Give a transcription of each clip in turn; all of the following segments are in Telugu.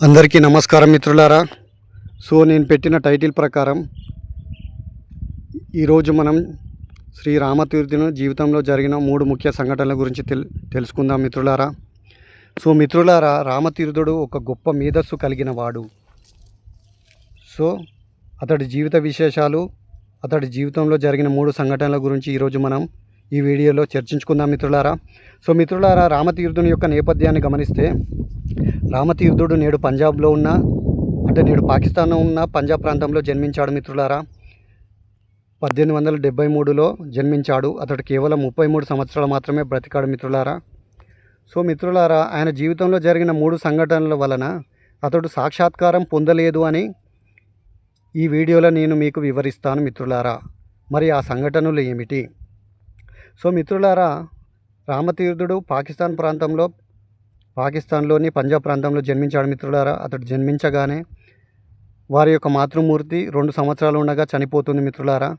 అందరికీ నమస్కారం మిత్రులారా. సో నేను పెట్టిన టైటిల్ ప్రకారం ఈరోజు మనం శ్రీ రామతీర్థుని జీవితంలో జరిగిన మూడు ముఖ్య సంఘటనల గురించి తెల్ తెలుసుకుందాం మిత్రులారా. సో మిత్రులారా రామతీర్థుడు ఒక గొప్ప మేధస్సు కలిగిన వాడు. సో అతడి జీవిత విశేషాలు అతడి జీవితంలో జరిగిన మూడు సంఘటనల గురించి ఈరోజు మనం ఈ వీడియోలో చర్చించుకుందాం మిత్రులారా. సో మిత్రులారా రామతీర్థుని యొక్క నేపథ్యాన్ని గమనిస్తే రామతీర్థుడు నేడు పంజాబ్లో ఉన్న అంటే నేడు పాకిస్తాన్లో ఉన్న పంజాబ్ ప్రాంతంలో జన్మించాడు మిత్రులారా. పద్దెనిమిది వందల డెబ్బై మూడులో జన్మించాడు. అతడు కేవలం ముప్పై మూడు సంవత్సరాలు మాత్రమే బ్రతికాడు మిత్రులారా. సో మిత్రులారా ఆయన జీవితంలో జరిగిన మూడు సంఘటనల వలన అతడు సాక్షాత్కారం పొందలేదు అని ఈ వీడియోలో నేను మీకు వివరిస్తాను మిత్రులారా. మరి ఆ సంఘటనలు ఏమిటి? సో మిత్రులారా రామతీర్థుడు పాకిస్తాన్ ప్రాంతంలో పాకిస్తాన్లోని పంజాబ్ ప్రాంతంలో జన్మించాడు మిత్రులారా. అతడు జన్మించగానే వారి యొక్క మాతృమూర్తి రెండు సంవత్సరాలు ఉండగా చనిపోతుంది మిత్రులారా.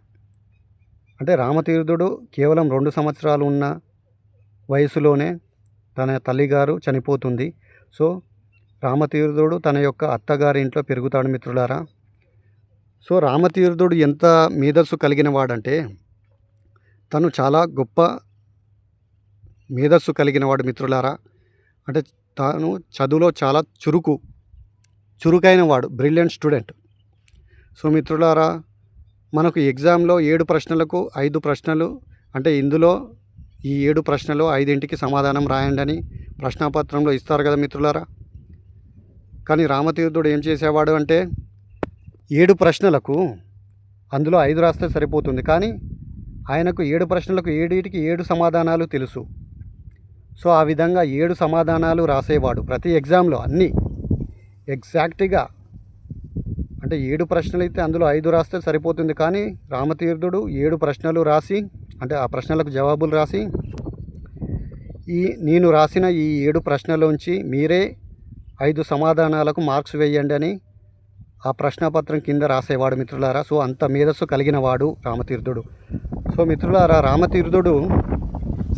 అంటే రామతీర్థుడు కేవలం రెండు సంవత్సరాలు ఉన్న వయసులోనే తన తల్లిగారు చనిపోతుంది. సో రామతీర్థుడు తన యొక్క అత్తగారి ఇంట్లో పెరుగుతాడు మిత్రులారా. సో రామతీర్థుడు ఎంత మేధస్సు కలిగిన వాడంటే తను చాలా గొప్ప మేధస్సు కలిగిన వాడు మిత్రులారా. అంటే తాను చదువులో చాలా చురుకు చురుకైన వాడు బ్రిలియంట్ స్టూడెంట్ సో మిత్రులారా మనకు ఎగ్జామ్లో ఏడు ప్రశ్నలకు ఐదు ప్రశ్నలు అంటే ఇందులో ఈ ఏడు ప్రశ్నలు ఐదింటికి సమాధానం రాయండి అని ప్రశ్నాపత్రంలో ఇస్తారు కదా మిత్రులారా. కానీ రామతీర్థుడు ఏం చేసేవాడు అంటే ఏడు ప్రశ్నలకు అందులో ఐదు రాస్తే సరిపోతుంది. కానీ ఆయనకు ఏడు ప్రశ్నలకు ఏడింటికి ఏడు సమాధానాలు తెలుసు. సో ఆ విధంగా ఏడు సమాధానాలు రాసేవాడు ప్రతి ఎగ్జామ్లో అన్నీ. ఎగ్జాక్ట్గా అంటే ఏడు ప్రశ్నలు అయితే అందులో ఐదు రాస్తే సరిపోతుంది కానీ రామతీర్థుడు ఏడు ప్రశ్నలు రాసి అంటే ఆ ప్రశ్నలకు జవాబులు రాసి ఈ నేను రాసిన ఈ ఏడు ప్రశ్నలోంచి మీరే ఐదు సమాధానాలకు మార్క్స్ వేయండి అని ఆ ప్రశ్నపత్రం కింద రాసేవాడు మిత్రులారా. సో అంత మేధస్సు కలిగిన వాడు రామతీర్థుడు. సో మిత్రులారా రామతీర్థుడు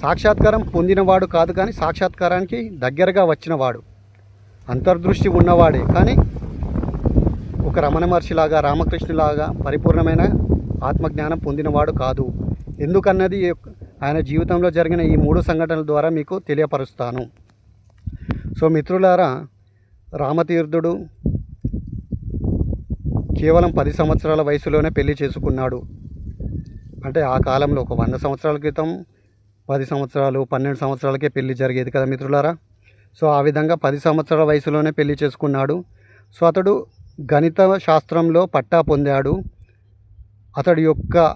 సాక్షాత్కారం పొందినవాడు కాదు కానీ సాక్షాత్కారానికి దగ్గరగా వచ్చినవాడు. అంతర్దృష్టి ఉన్నవాడే. కానీ ఒక రమణ మహర్షిలాగా రామకృష్ణులాగా పరిపూర్ణమైన ఆత్మజ్ఞానం పొందినవాడు కాదు. ఎందుకన్నది ఆయన జీవితంలో జరిగిన ఈ మూడు సంఘటనల ద్వారా మీకు తెలియపరుస్తాను. సో మిత్రులారా రామతీర్థుడు కేవలం పది సంవత్సరాల వయసులోనే పెళ్ళి చేసుకున్నాడు. అంటే ఆ కాలంలో ఒక వంద సంవత్సరాల క్రితం పది సంవత్సరాలు పన్నెండు సంవత్సరాలకే పెళ్ళి జరిగేది కదా మిత్రులారా? సో ఆ విధంగా పది సంవత్సరాల వయసులోనే పెళ్ళి చేసుకున్నాడు. సో అతడు గణిత శాస్త్రంలో పట్టా పొందాడు. అతడి యొక్క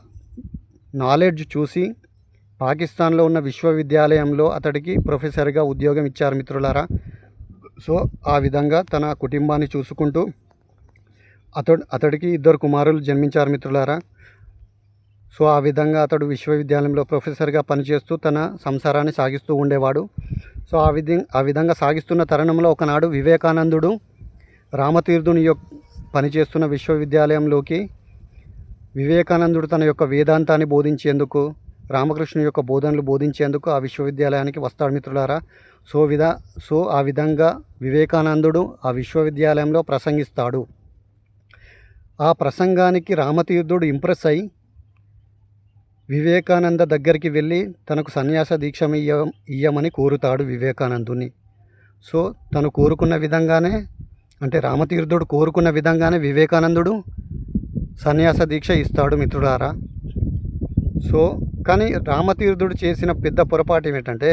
నాలెడ్జ్ చూసి పాకిస్తాన్లో ఉన్న విశ్వవిద్యాలయంలో అతడికి ప్రొఫెసర్గా ఉద్యోగం ఇచ్చారు మిత్రులారా? సో ఆ విధంగా తన కుటుంబాన్ని చూసుకుంటూ అతడు అతడికి ఇద్దరు కుమారులు జన్మించారు మిత్రులారా. సో ఆ విధంగా అతడు విశ్వవిద్యాలయంలో ప్రొఫెసర్గా పనిచేస్తూ తన సంసారాన్ని సాగిస్తూ ఉండేవాడు. సో ఆ విధంగా ఆ విధంగా సాగిస్తున్న తరుణంలో ఒకనాడు వివేకానందుడు రామతీర్థుని యొక్క పనిచేస్తున్న విశ్వవిద్యాలయంలోకి వివేకానందుడు తన యొక్క వేదాంతాన్ని బోధించేందుకు రామకృష్ణుని యొక్క బోధనలు బోధించేందుకు ఆ విశ్వవిద్యాలయానికి వస్తాడు మిత్రులారా. సో విధ సో ఆ విధంగా వివేకానందుడు ఆ విశ్వవిద్యాలయంలో ప్రసంగిస్తాడు. ఆ ప్రసంగానికి రామతీర్థుడు ఇంప్రెస్ అయి వివేకానంద దగ్గరికి వెళ్ళి తనకు సన్యాస దీక్ష ఇయ్య ఇయ్యమని కోరుతాడు వివేకానందుని సో తను కోరుకున్న విధంగానే అంటే రామతీర్థుడు కోరుకున్న విధంగానే వివేకానందుడు సన్యాస దీక్ష ఇస్తాడు మిత్రుడారా సో కానీ రామతీర్థుడు చేసిన పెద్ద పొరపాటు ఏమిటంటే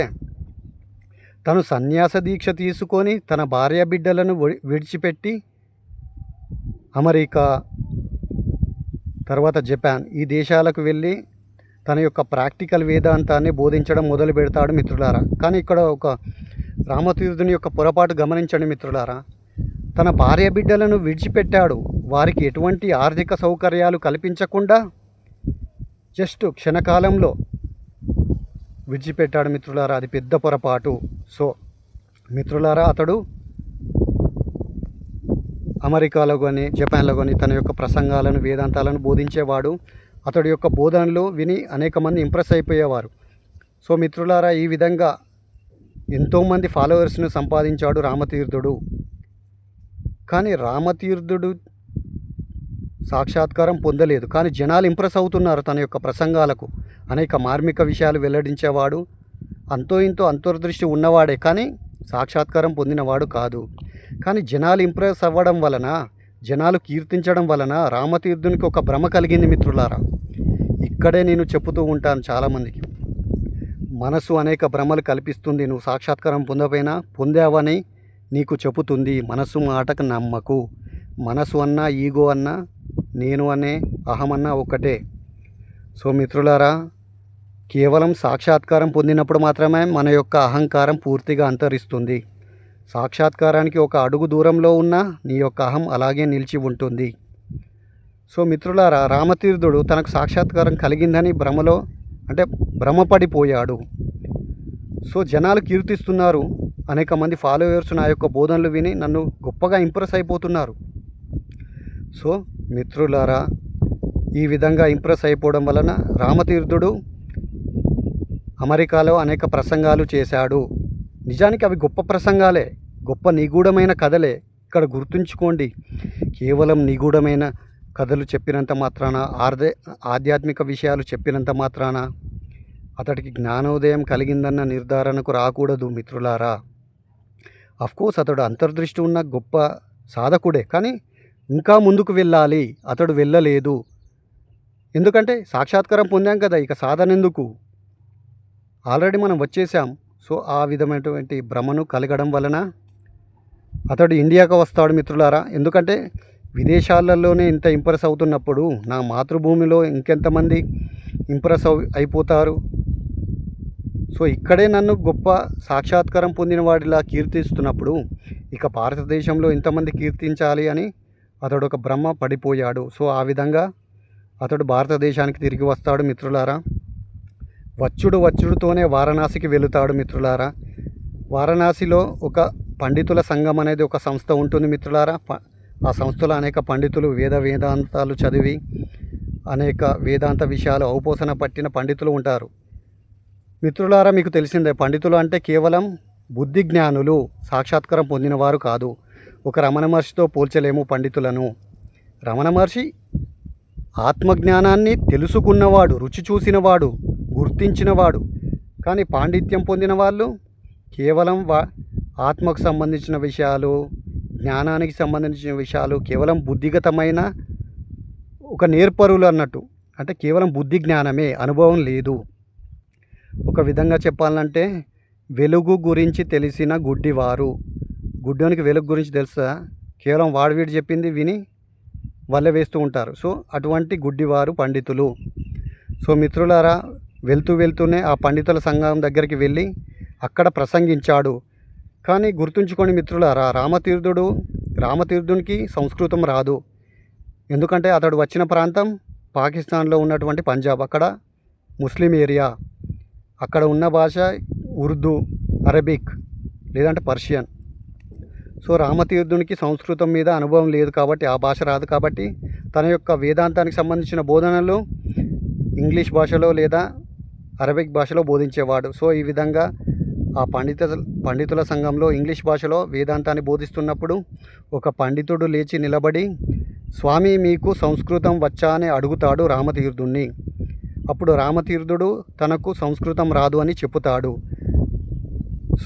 తను సన్యాస దీక్ష తీసుకొని తన భార్య బిడ్డలను విడిచిపెట్టి అమెరికా తర్వాత జపాన్ ఈ దేశాలకు వెళ్ళి తన యొక్క ప్రాక్టికల్ వేదాంతాన్ని బోధించడం మొదలు పెడతాడు మిత్రులారా. కానీ ఇక్కడ ఒక రామతీర్థుని యొక్క పొరపాటు గమనించండి మిత్రులారా. తన భార్య బిడ్డలను విడిచిపెట్టాడు. వారికి ఎటువంటి ఆర్థిక సౌకర్యాలు కల్పించకుండా జస్ట్ క్షణకాలంలో విడిచిపెట్టాడు మిత్రులారా. అది పెద్ద పొరపాటు. సో మిత్రులారా అతడు అమెరికాలో కానీ జపాన్లో కానీ తన యొక్క ప్రసంగాలను వేదాంతాలను బోధించేవాడు. అతడి యొక్క బోధనలు విని అనేక మంది ఇంప్రెస్ అయిపోయేవారు. సో మిత్రులారా ఈ విధంగా ఎంతోమంది ఫాలోవర్స్ను సంపాదించాడు రామతీర్థుడు. కానీ రామతీర్థుడు సాక్షాత్కారం పొందలేదు. కానీ జనాలు ఇంప్రెస్ అవుతున్నారు తన యొక్క ప్రసంగాలకు. అనేక మార్మిక విషయాలు వెల్లడించేవాడు. అంతో ఇంతో అంతర్దృష్టి ఉన్నవాడే కానీ సాక్షాత్కారం పొందినవాడు కాదు. కానీ జనాలు ఇంప్రెస్ అవ్వడం వలన జనాలు కీర్తించడం వలన రామతీర్థునికి ఒక భ్రమ కలిగింది మిత్రులారా. ఇక్కడే నేను చెబుతూ ఉంటాను చాలామందికి. మనసు అనేక భ్రమలు కల్పిస్తుంది. నువ్వు సాక్షాత్కారం పొందపోయినా పొందావని నీకు చెబుతుంది. మనసు మాటకు నమ్మకు. మనసు అన్నా ఈగో అన్నా నేను అనే అహం అన్నా ఒకటే సో మిత్రులారా కేవలం సాక్షాత్కారం పొందినప్పుడు మాత్రమే మన యొక్క అహంకారం పూర్తిగా అంతరిస్తుంది. సాక్షాత్కారానికి ఒక అడుగు దూరంలో ఉన్న నీ యొక్క అహం అలాగే నిలిచి ఉంటుంది. సో మిత్రులారా రామతీర్థుడు తనకు సాక్షాత్కారం కలిగిందని భ్రమలో అంటే భ్రమపడిపోయాడు. సో జనాలు కీర్తిస్తున్నారు. అనేక మంది ఫాలోవర్స్ నా యొక్క బోధనలు విని నన్ను గొప్పగా ఇంప్రెస్ అయిపోతున్నారు. సో మిత్రులారా ఈ విధంగా ఇంప్రెస్ అయిపోవడం వలన రామతీర్థుడు అమెరికాలో అనేక ప్రసంగాలు చేశాడు. నిజానికి అవి గొప్ప ప్రసంగాలే గొప్ప నిగూఢమైన కథలే. ఇక్కడ గుర్తుంచుకోండి కేవలం నిగూఢమైన కథలు చెప్పినంత మాత్రాన ఆర్దే ఆధ్యాత్మిక విషయాలు చెప్పినంత మాత్రాన అతడికి జ్ఞానోదయం కలిగిందన్న నిర్ధారణకు రాకూడదు మిత్రులారా. అఫ్కోర్స్ అతడు అంతర్దృష్టి ఉన్న గొప్ప సాధకుడే కానీ ఇంకా ముందుకు వెళ్ళాలి. అతడు వెళ్ళలేదు. ఎందుకంటే సాక్షాత్కారం పొందాం కదా ఇక సాధన ఎందుకు? ఆల్రెడీ మనం వచ్చేసాం సో ఆ విధమైనటువంటి భ్రమను కలగడం వలన అతడు ఇండియాకు వస్తాడు మిత్రులారా. ఎందుకంటే విదేశాలలోనే ఇంత ఇంప్రెస్ అవుతున్నప్పుడు నా మాతృభూమిలో ఇంకెంతమంది ఇంప్రెస్ అయిపోతారు? సో ఇక్కడే నన్ను గొప్ప సాక్షాత్కారం పొందిన వాడిలా కీర్తిస్తున్నప్పుడు ఇక భారతదేశంలో ఇంతమంది కీర్తించాలి అని అతడు ఒక బ్రహ్మ పడిపోయాడు. సో ఆ విధంగా అతడు భారతదేశానికి తిరిగి వస్తాడు మిత్రులారా. వచ్చుడు వచ్చుడుతోనే వారణాసికి వెళుతాడు మిత్రులారా. వారణాసిలో ఒక పండితుల సంఘం అనేది ఒక సంస్థ ఉంటుంది మిత్రులారా. ఆ సంస్థలో అనేక పండితులు వేద వేదాంతాలు చదివి అనేక వేదాంత విషయాలు ఔపోసన పట్టిన పండితులు ఉంటారు. మిత్రులారా మీకు తెలిసిందే పండితులు అంటే కేవలం బుద్ధి జ్ఞానులు సాక్షాత్కారం పొందినవారు కాదు. ఒక రమణ మహర్షితో పోల్చలేము పండితులను. రమణ మహర్షి ఆత్మజ్ఞానాన్ని తెలుసుకున్నవాడు రుచి చూసినవాడు గుర్తించినవాడు. కానీ పాండిత్యం పొందిన వాళ్ళు కేవలం వా ఆత్మకు సంబంధించిన విషయాలు జ్ఞానానికి సంబంధించిన విషయాలు కేవలం బుద్ధిగతమైన ఒక నేర్పరులు అన్నట్టు. అంటే కేవలం బుద్ధి జ్ఞానమే అనుభవం లేదు. ఒక విధంగా చెప్పాలంటే వెలుగు గురించి తెలిసిన గుడ్డివారు. గుడ్డోనికి వెలుగు గురించి తెలుసా? కేవలం వాడు వీడు చెప్పింది విని వల్ల వేస్తూ ఉంటారు. సో అటువంటి గుడ్డివారు పండితులు. సో మిత్రులారా వెళ్తూ వెళ్తూనే ఆ పండితుల సంఘం దగ్గరికి వెళ్ళి అక్కడ ప్రసంగించాడు. కానీ గుర్తుంచుకోండి మిత్రులారా రామతీర్థుడు రామతీర్థునికి సంస్కృతం రాదు. ఎందుకంటే అతడు వచ్చిన ప్రాంతం పాకిస్తాన్లో ఉన్నటువంటి పంజాబ్ అక్కడ ముస్లిం ఏరియా. అక్కడ ఉన్న భాష ఉర్దూ అరబిక్ లేదంటే పర్షియన్. సో రామతీర్థునికి సంస్కృతం మీద అనుభవం లేదు కాబట్టి ఆ భాష రాదు కాబట్టి తన యొక్క వేదాంతానికి సంబంధించిన బోధనలు ఇంగ్లీష్ భాషలో లేదా అరబిక్ భాషలో బోధించేవాడు. సో ఈ విధంగా ఆ పండిత పండితుల సంఘంలో ఇంగ్లీష్ భాషలో వేదాంతాన్ని బోధిస్తున్నప్పుడు ఒక పండితుడు లేచి నిలబడి స్వామి మీకు సంస్కృతం వచ్చా? అని అడుగుతాడు రామతీర్థుణ్ణి. అప్పుడు రామతీర్థుడు తనకు సంస్కృతం రాదు అని చెప్పుతాడు.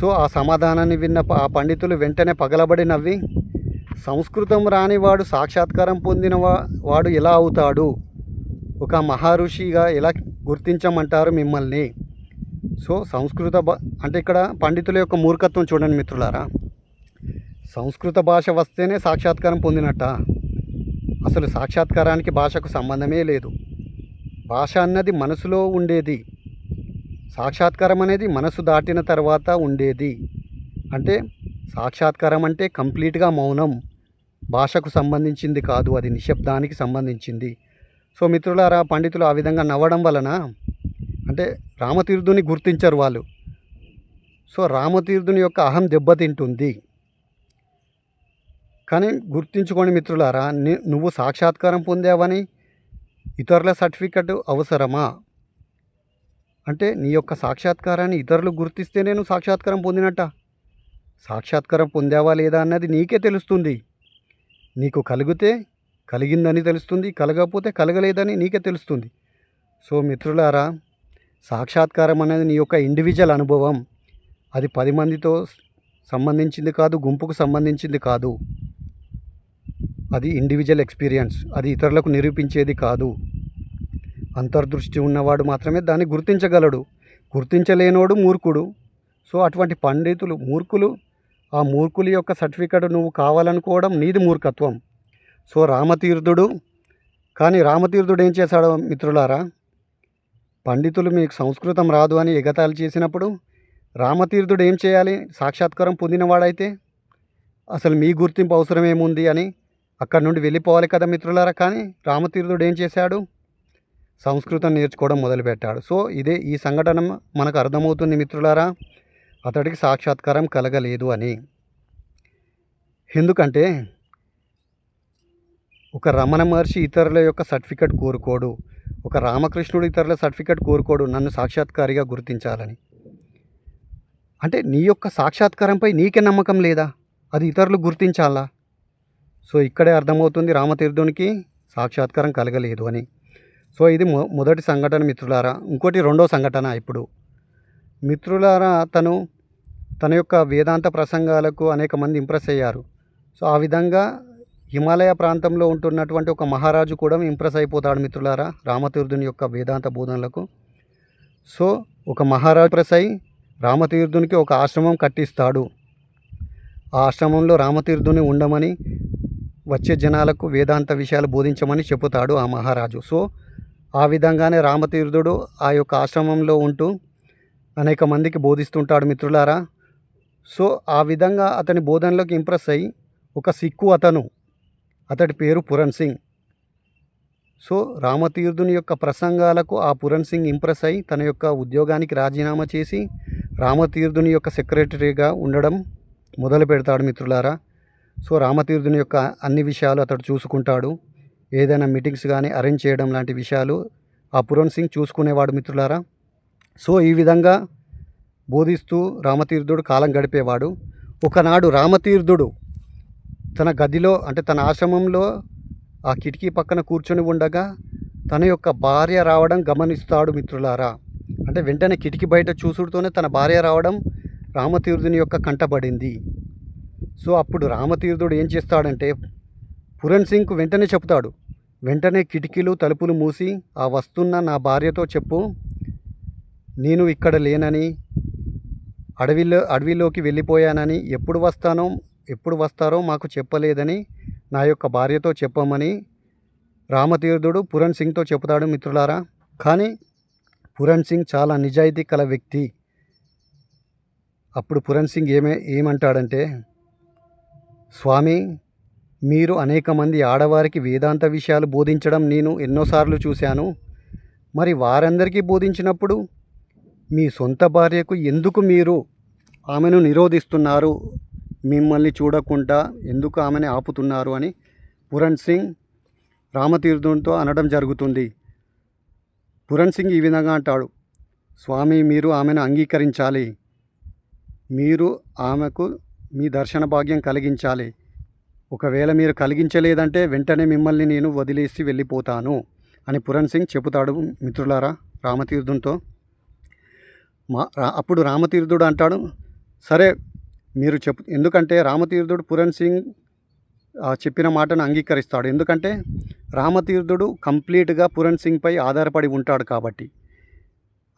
సో ఆ సమాధానాన్ని విన్న ఆ పండితులు వెంటనే పగలబడి నవ్వి సంస్కృతం రానివాడు సాక్షాత్కారం పొందిన వాడు ఎలా అవుతాడు? ఒక మహర్షిగా ఎలా గుర్తించమంటారు మిమ్మల్ని? సో సంస్కృత భా అంటే ఇక్కడ పండితుల యొక్క మూర్ఖత్వం చూడండి మిత్రులారా. సంస్కృత భాష వస్తేనే సాక్షాత్కారం పొందినట్ట? అసలు సాక్షాత్కారానికి భాషకు సంబంధమే లేదు. భాష అన్నది మనసులో ఉండేది. సాక్షాత్కారం అనేది మనసు దాటిన తర్వాత ఉండేది. అంటే సాక్షాత్కారం అంటే కంప్లీట్గా మౌనం. భాషకు సంబంధించింది కాదు అది నిశ్శబ్దానికి సంబంధించింది. సో మిత్రులారా పండితులు ఆ విధంగా నవ్వడం వలన అంటే రామతీర్థుని గుర్తించారు వాళ్ళు. సో రామతీర్థుని యొక్క అహం దెబ్బతింటుంది. కానీ గుర్తించుకోండి మిత్రులారా నువ్వు సాక్షాత్కారం పొందావని ఇతరుల సర్టిఫికెట్ అవసరమా? అంటే నీ యొక్క సాక్షాత్కారాన్ని ఇతరులు గుర్తిస్తే నేను సాక్షాత్కారం పొందినట్ట? సాక్షాత్కారం పొందావా లేదా అన్నది నీకే తెలుస్తుంది. నీకు కలిగితే కలిగిందని తెలుస్తుంది కలగకపోతే కలగలేదని నీకే తెలుస్తుంది. సో మిత్రులారా సాక్షాత్కారం అనేది నీ యొక్క ఇండివిజువల్ అనుభవం. అది పది మందితో సంబంధించింది కాదు గుంపుకు సంబంధించింది కాదు. అది ఇండివిజువల్ ఎక్స్పీరియన్స్ అది ఇతరులకు నిరూపించేది కాదు. అంతర్దృష్టి ఉన్నవాడు మాత్రమే దాన్ని గుర్తించగలడు. గుర్తించలేనోడు మూర్ఖుడు. సో అటువంటి పండితులు మూర్ఖులు ఆ మూర్ఖుల యొక్క సర్టిఫికెట్ నువ్వు కావాలనుకోవడం నీది మూర్ఖత్వం. సో రామతీర్థుడు కానీ రామతీర్థుడు ఏం చేశాడు మిత్రులారా? పండితులు మీకు సంస్కృతం రాదు అని ఎగతాళి చేసినప్పుడు రామతీర్థుడు ఏం చేయాలి? సాక్షాత్కారం పొందినవాడైతే అసలు మీ గుర్తింపు అవసరం ఏముంది అని అక్కడి నుండి వెళ్ళిపోవాలి కదా మిత్రులారా? కానీ రామతీర్థుడు ఏం చేశాడు? సంస్కృతం నేర్చుకోవడం మొదలుపెట్టాడు. సో ఇదే ఈ సంఘటన మనకు అర్థమవుతుంది మిత్రులారా. అతడికి సాక్షాత్కారం కలగలేదు అని. ఎందుకంటే ఒక రమణ మహర్షి ఇతరుల యొక్క సర్టిఫికెట్ కోరుకోడు. ఒక రామకృష్ణుడు ఇతరుల సర్టిఫికేట్ కోరుకోడు నన్ను సాక్షాత్కారిగా గుర్తించాలని. అంటే నీ యొక్క సాక్షాత్కారంపై నీకే నమ్మకం లేదా? అది ఇతరులు గుర్తించాలా? సో ఇక్కడే అర్థమవుతుంది రామతీర్థునికి సాక్షాత్కారం కలగలేదు అని. సో ఇది మొ మొదటి సంఘటన మిత్రులారా. ఇంకోటి రెండో సంఘటన ఇప్పుడు. మిత్రులారా తను తన యొక్క వేదాంత ప్రసంగాలకు అనేక మంది ఇంప్రెస్ అయ్యారు. సో ఆ విధంగా హిమాలయ ప్రాంతంలో ఉంటున్నటువంటి ఒక మహారాజు కూడా ఇంప్రెస్ అయిపోతాడు మిత్రులారా రామతీర్థుని యొక్క వేదాంత బోధనలకు. సో ఒక మహారాజు ఇంప్రెస్ అయి రామతీర్థునికి ఒక ఆశ్రమం కట్టిస్తాడు. ఆ ఆశ్రమంలో రామతీర్థుని ఉండమని వచ్చే జనాలకు వేదాంత విషయాలు బోధించమని చెబుతాడు ఆ మహారాజు. సో ఆ విధంగానే రామతీర్థుడు ఆ యొక్క ఆశ్రమంలో ఉంటూ అనేక మందికి బోధిస్తుంటాడు మిత్రులారా. సో ఆ విధంగా అతని బోధనలోకి ఇంప్రెస్ అయ్యి ఒక సిక్కు అతను అతడి పేరు పురణ్ సింగ్. సో రామతీర్థుని యొక్క ప్రసంగాలకు ఆ పురణ్ సింగ్ ఇంప్రెస్ అయి తన యొక్క ఉద్యోగానికి రాజీనామా చేసి రామతీర్థుని యొక్క సెక్రటరీగా ఉండడం మొదలు పెడతాడు మిత్రులారా. సో రామతీర్థుని యొక్క అన్ని విషయాలు అతడు చూసుకుంటాడు. ఏదైనా మీటింగ్స్ కానీ అరేంజ్ చేయడం లాంటి విషయాలు ఆ పురణ్ సింగ్ చూసుకునేవాడు మిత్రులారా. సో ఈ విధంగా బోధిస్తూ రామతీర్థుడు కాలం గడిపేవాడు. ఒకనాడు రామతీర్థుడు తన గదిలో అంటే తన ఆశ్రమంలో ఆ కిటికీ పక్కన కూర్చొని ఉండగా తన యొక్క భార్య రావడం గమనిస్తాడు మిత్రులారా. అంటే వెంటనే కిటికీ బయట చూసుడుతోనే తన భార్య రావడం రామతీర్థుని యొక్క కంటపడింది సో అప్పుడు రామతీర్థుడు ఏం చేస్తాడంటే పురణ్ సింగ్కు వెంటనే చెప్తాడు. వెంటనే కిటికీలు తలుపులు మూసి ఆ వస్తున్న నా భార్యతో చెప్పు. నేను ఇక్కడ లేనని అడవిలో అడవిలోకి వెళ్ళిపోయానని ఎప్పుడు వస్తానో ఎప్పుడు వస్తారో మాకు చెప్పలేదని నా యొక్క భార్యతో చెప్పమని రామతీర్థుడు పురణ్ సింగ్తో చెబుతాడు మిత్రులారా. కానీ పురణ్ సింగ్ చాలా నిజాయితీ కల వ్యక్తి. అప్పుడు పురణ్ సింగ్ ఏమే ఏమంటాడంటే స్వామి మీరు అనేక మంది ఆడవారికి వేదాంత విషయాలు బోధించడం నేను ఎన్నోసార్లు చూశాను. మరి వారందరికీ బోధించినప్పుడు మీ సొంత భార్యకు ఎందుకు మీరు ఆమెను నిరోధిస్తున్నారు? మిమ్మల్ని చూడకుండా ఎందుకు ఆమెను ఆపుతున్నారు అని పురణ్ సింగ్ రామతీర్థంతో అనడం జరుగుతుంది. పురణ్ సింగ్ ఈ విధంగా అంటాడు స్వామి మీరు ఆమెను అంగీకరించాలి. మీరు ఆమెకు మీ దర్శన భాగ్యం కలిగించాలి. ఒకవేళ మీరు కలిగించలేదంటే వెంటనే మిమ్మల్ని నేను వదిలేసి వెళ్ళిపోతాను అని పురణ్ సింగ్ చెబుతాడు మిత్రులారా రామతీర్థునితో. మా అప్పుడు రామతీర్థుడు అంటాడు సరే మీరు చెప్పు ఎందుకంటే రామతీర్థుడు పురణ్ సింగ్ చెప్పిన మాటను అంగీకరిస్తాడు. ఎందుకంటే రామతీర్థుడు కంప్లీట్గా పురణ్ సింగ్పై ఆధారపడి ఉంటాడు కాబట్టి.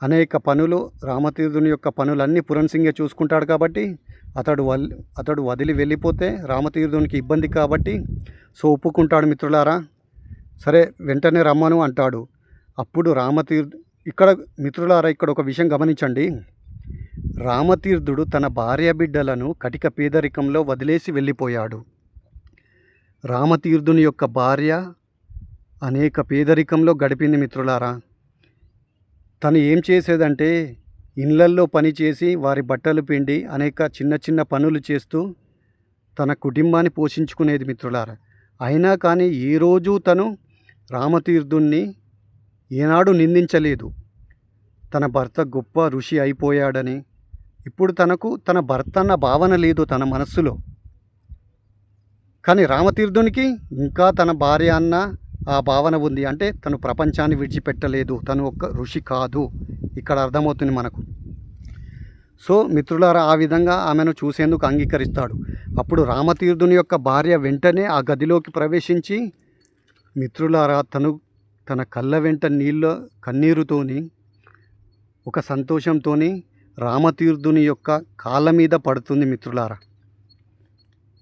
అనేక పనులు రామతీర్థుని యొక్క పనులన్నీ పురణ్ సింగే చూసుకుంటాడు కాబట్టి అతడు వల్ అతడు వదిలి వెళ్ళిపోతే రామతీర్థునికి ఇబ్బంది కాబట్టి సో ఒప్పుకుంటాడు మిత్రులారా. సరే వెంటనే రమ్మను అంటాడు. అప్పుడు రామతీర్థ్ ఇక్కడ మిత్రులారా ఇక్కడ ఒక విషయం గమనించండి. రామతీర్థుడు తన భార్య బిడ్డలను కటిక పేదరికంలో వదిలేసి వెళ్ళిపోయాడు. రామతీర్థుని యొక్క భార్య అనేక పేదరికంలో గడిపింది మిత్రులారా. తను ఏం చేసేదంటే ఇళ్ళల్లో పని చేసి వారి బట్టలు పిండి అనేక చిన్న చిన్న పనులు చేస్తూ తన కుటుంబాన్ని పోషించుకునేది మిత్రులారా. అయినా కానీ ఏ రోజు తను రామతీర్థుణ్ణి ఏనాడు నిందించలేదు. తన భర్త గొప్ప ఋషి అయిపోయాడని ఇప్పుడు తనకు తన భర్త అన్న భావన లేదు తన మనస్సులో. కానీ రామతీర్థునికి ఇంకా తన భార్య అన్న ఆ భావన ఉంది. అంటే తను ప్రపంచాన్ని విడిచిపెట్టలేదు. తను ఒక ఋషి కాదు. ఇక్కడ అర్థమవుతుంది మనకు. సో మిత్రులారా ఆ విధంగా ఆమెను చూసేందుకు అంగీకరిస్తాడు. అప్పుడు రామతీర్థుని యొక్క భార్య వెంటనే ఆ గదిలోకి ప్రవేశించి మిత్రులారా తను తన కళ్ళ వెంట నీళ్ళ కన్నీరుతోని ఒక సంతోషంతోని రామతీర్థుని యొక్క కాళ్ళ మీద పడుతుంది మిత్రులారా.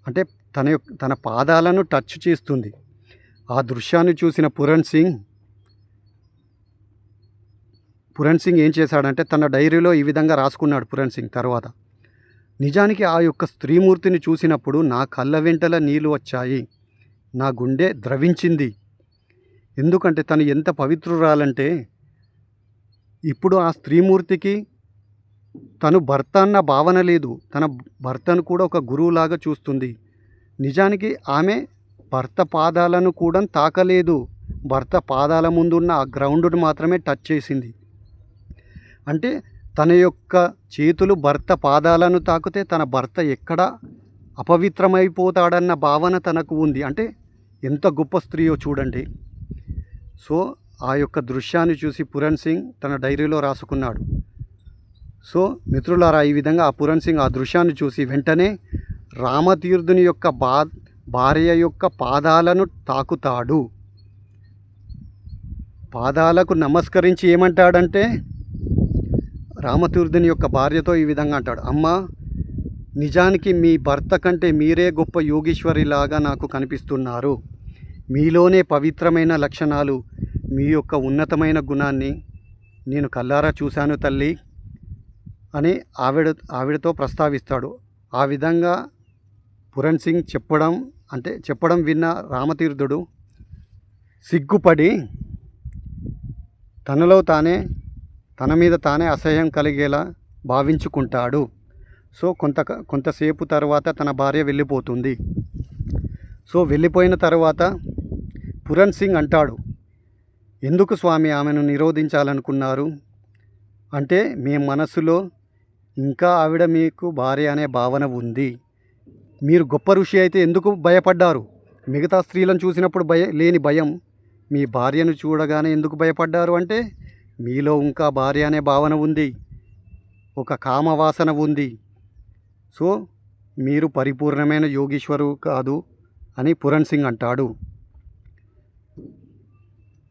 అంటే తన యొక్క తన పాదాలను టచ్ చేస్తుంది. ఆ దృశ్యాన్ని చూసిన పురణ్ సింగ్ పురణ్ సింగ్ ఏం చేశాడంటే తన డైరీలో ఈ విధంగా రాసుకున్నాడు పురణ్ సింగ్ తర్వాత. నిజానికి ఆ యొక్క స్త్రీమూర్తిని చూసినప్పుడు నా కళ్ళ వెంటల నీళ్ళు వచ్చాయి. నా గుండె ద్రవించింది. ఎందుకంటే తను ఎంత పవిత్రురాలంటే ఇప్పుడు ఆ స్త్రీమూర్తికి తను భర్త అన్న భావన లేదు. తన భర్తను కూడా ఒక గురువులాగా చూస్తుంది. నిజానికి ఆమె భర్త పాదాలను కూడా తాకలేదు. భర్త పాదాల ముందున్న ఆ గ్రౌండ్ను మాత్రమే టచ్ చేసింది. అంటే తన యొక్క చేతులు భర్త పాదాలను తాకితే తన భర్త ఎక్కడ అపవిత్రమైపోతాడన్న భావన తనకు ఉంది. అంటే ఎంత గొప్ప స్త్రీయో చూడండి. సో ఆ యొక్క దృశ్యాన్ని చూసి పురణ్ సింగ్ తన డైరీలో రాసుకున్నాడు. సో మిత్రులారా ఈ విధంగా ఆ పురణ్ సింగ్ ఆ దృశ్యాన్ని చూసి వెంటనే రామతీర్థుని యొక్క బా భార్య యొక్క పాదాలను తాకుతాడు. పాదాలకు నమస్కరించి ఏమంటాడంటే రామతీర్థుని యొక్క భార్యతో ఈ విధంగా అంటాడు అమ్మా నిజానికి మీ భర్త కంటే మీరే గొప్ప యోగీశ్వరిలాగా నాకు కనిపిస్తున్నారు. మీలోనే పవిత్రమైన లక్షణాలు మీ యొక్క ఉన్నతమైన గుణాన్ని నేను కల్లారా చూశాను తల్లి. అని ఆవిడ ఆవిడతో ప్రస్తావిస్తాడు. ఆ విధంగా పురణ్ సింగ్ చెప్పడం అంటే చెప్పడం విన్న రామతీర్థుడు సిగ్గుపడి తనలో తానే తన మీద తానే అసహ్యం కలిగేలా భావించుకుంటాడు. సో కొంత కొంతసేపు తర్వాత తన భార్య వెళ్ళిపోతుంది. సో వెళ్ళిపోయిన తర్వాత పురణ్ సింగ్ అంటాడు ఎందుకు స్వామి ఆమెను నిరోధించాలనుకున్నారు? అంటే మీ మనసులో ఇంకా ఆవిడ మీకు భార్య అనే భావన ఉంది. మీరు గొప్ప ఋషి అయితే ఎందుకు భయపడ్డారు? మిగతా స్త్రీలను చూసినప్పుడు భయ లేని భయం. మీ భార్యను చూడగానే ఎందుకు భయపడ్డారు అంటే మీలో ఇంకా భార్య అనే భావన ఉంది. ఒక కామవాసన ఉంది. సో మీరు పరిపూర్ణమైన యోగీశ్వరు కాదు అని పురణ్ సింగ్ అంటాడు.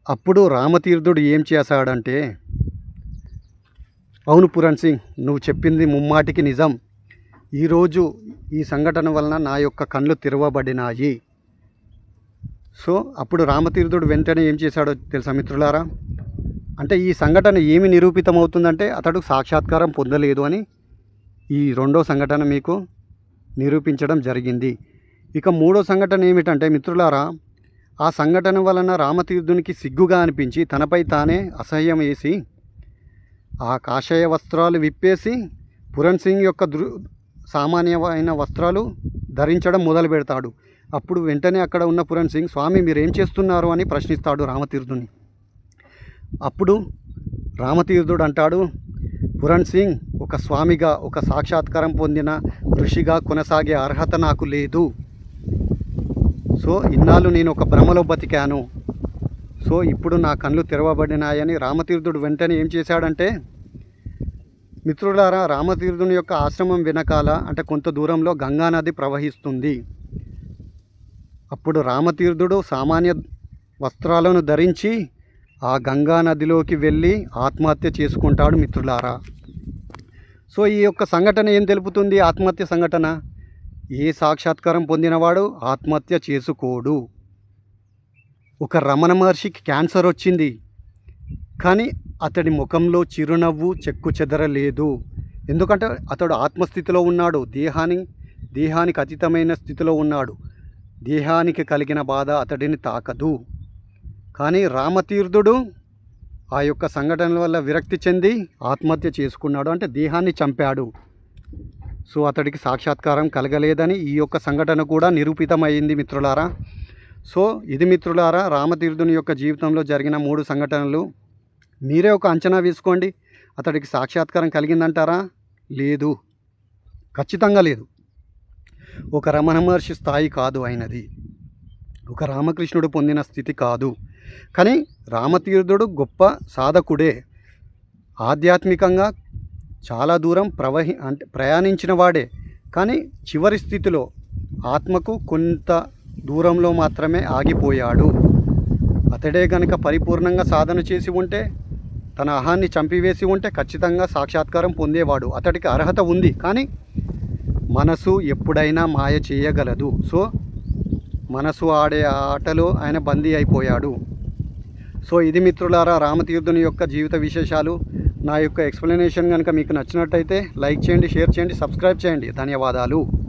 అప్పుడు రామతీర్థుడు ఏం చేశాడంటే అవును పురణ్ సింగ్ నువ్వు చెప్పింది ముమ్మాటికి నిజం. ఈరోజు ఈ సంఘటన వలన నా యొక్క కళ్ళు తెరవబడినాయి. సో అప్పుడు రామతీర్థుడు వెంటనే ఏం చేశాడో తెలుసా మిత్రులారా? అంటే ఈ సంఘటన ఏమి నిరూపితమవుతుందంటే అతడు సాక్షాత్కారం పొందలేదు అని ఈ రెండో సంఘటన మీకు నిరూపించడం జరిగింది. ఇక మూడో సంఘటన ఏమిటంటే మిత్రులారా ఆ సంఘటన వలన రామతీర్థునికి సిగ్గుగా అనిపించి తనపై తానే అసహ్యం వేసి ఆ కాషాయ వస్త్రాలు విప్పేసి పురణ్ సింగ్ యొక్క దృ సామాన్యమైన వస్త్రాలు ధరించడం మొదలు పెడతాడు. అప్పుడు వెంటనే అక్కడ ఉన్న పురణ్ సింగ్ స్వామి మీరు ఏం చేస్తున్నారు? అని ప్రశ్నిస్తాడు రామతీర్థుని. అప్పుడు రామతీర్థుడు అంటాడు పురణ్ సింగ్ ఒక స్వామిగా ఒక సాక్షాత్కారం పొందిన ఋషిగా కొనసాగే అర్హత నాకు లేదు. సో ఇన్నాళ్ళు నేను ఒక భ్రమలో బతికాను. సో ఇప్పుడు నా కళ్ళు తెరవబడినాయని రామతీర్థుడు వెంటనే ఏం చేశాడంటే మిత్రులారా రామతీర్థుని యొక్క ఆశ్రమం వెనకాల అంటే కొంత దూరంలో గంగానది ప్రవహిస్తుంది. అప్పుడు రామతీర్థుడు సామాన్య వస్త్రాలను ధరించి ఆ గంగా నదిలోకి వెళ్ళి ఆత్మహత్య చేసుకుంటాడు మిత్రులారా. సో ఈ యొక్క సంఘటన ఏం తెలుపుతుంది? ఆత్మహత్య సంఘటన? ఏ సాక్షాత్కారం పొందినవాడు ఆత్మహత్య చేసుకోడు. ఒక రమణ మహర్షికి క్యాన్సర్ వచ్చింది. కానీ అతడి ముఖంలో చిరునవ్వు చెక్కు చెదరలేదు ఎందుకంటే అతడు ఆత్మస్థితిలో ఉన్నాడు. దేహాన్ని దేహానికి అతీతమైన స్థితిలో ఉన్నాడు. దేహానికి కలిగిన బాధ అతడిని తాకదు. కానీ రామతీర్థుడు ఆ యొక్క సంఘటనల వల్ల విరక్తి చెంది ఆత్మహత్య చేసుకున్నాడు. అంటే దేహాన్ని చంపాడు. సో అతడికి సాక్షాత్కారం కలగలేదని ఈ యొక్క సంఘటన కూడా నిరూపితమైంది మిత్రులారా. సో ఇది మిత్రులారా రామతీర్థుని యొక్క జీవితంలో జరిగిన మూడు సంఘటనలు. మీరే ఒక అంచనా వేసుకోండి. అతడికి సాక్షాత్కారం కలిగిందంటారా? లేదు. ఖచ్చితంగా లేదు. ఒక రమణ మహర్షి స్థాయి కాదు అయినది ఒక రామకృష్ణుడు పొందిన స్థితి కాదు. కానీ రామతీర్థుడు గొప్ప సాధకుడే. ఆధ్యాత్మికంగా చాలా దూరం ప్రవహి అంటే ప్రయాణించిన వాడే. కానీ చివరి స్థితిలో ఆత్మకు కొంత దూరంలో మాత్రమే ఆగిపోయాడు. అతడే గనక పరిపూర్ణంగా సాధన చేసి ఉంటే తన అహాన్ని చంపివేసి ఉంటే ఖచ్చితంగా సాక్షాత్కారం పొందేవాడు. అతడికి అర్హత ఉంది కానీ మనసు ఎప్పుడైనా మాయ చేయగలదు. సో మనసు ఆడే ఆటలో ఆయన బందీ అయిపోయాడు. సో ఇది మిత్రులారా రామతీర్థుని యొక్క జీవిత విశేషాలు. నా యొక్క ఎక్స్ప్లెనేషన్ కనుక మీకు నచ్చినట్టయితే లైక్ చేయండి షేర్ చేయండి సబ్స్క్రైబ్ చేయండి. ధన్యవాదాలు.